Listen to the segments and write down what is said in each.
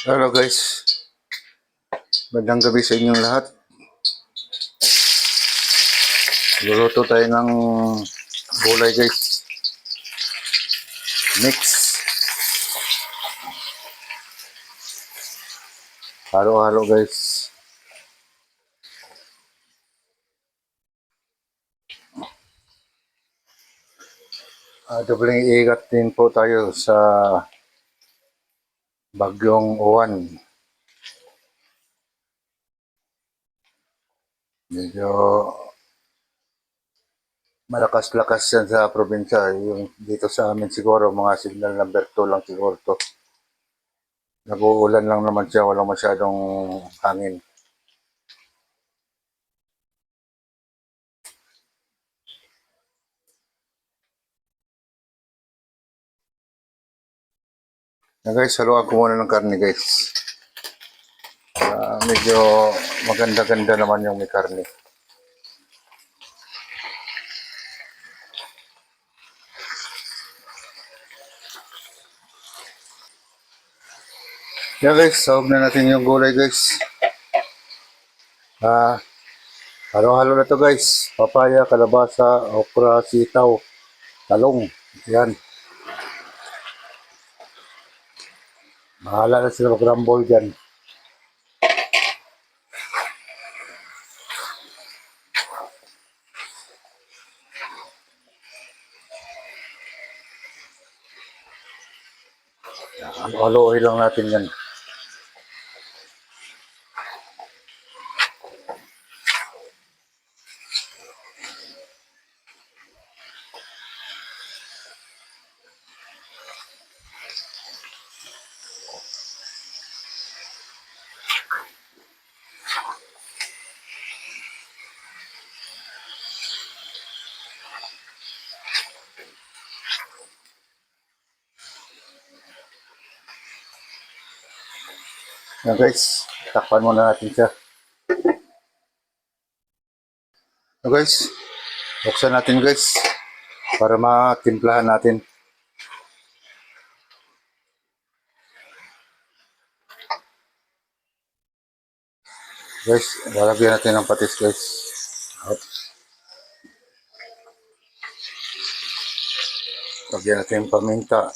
Hello guys. Magandang gabi sa inyong lahat. Luluto tayo ng gulay guys. Mix. Halo-halo guys. Uh, dobling ikat din po tayo sa Bagyong Uwan. Medyo malakas-lakas yan sa probinsya. Yung dito sa amin siguro, mga signal number 2 lang siguro to. Nag-uulan lang naman siya, walang masyadong hangin. Na guys, haluan ko muna ng karne guys. Ah, medyo maganda-ganda naman yung may karne. Yan guys, sahog na natin yung gulay guys. Ah, halo-halo na to guys. Papaya, kalabasa, okra, sitaw, talong. Yan. Bahala na sila mag-rumble dyan. Haluin lang natin yan. Yan guys, takpan muna natin siya. So guys, buksan natin guys para matimplahan natin. Guys, lalagyan natin ng patis guys. Lagyan natin yung paminta.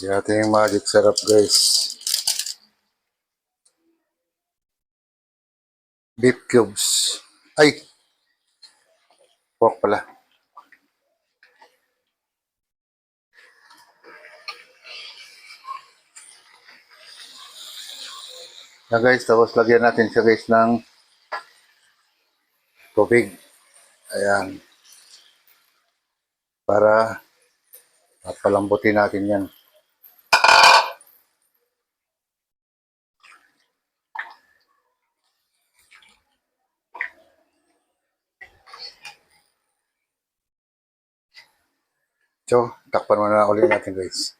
Lagyan natin yung magic sarap guys. Beef cubes. Ay! Pork pala. Na guys, tapos lagyan natin siya guys ng tubig. Ayan. Para palambutin natin yan. So, takpan muna ulit natin guys.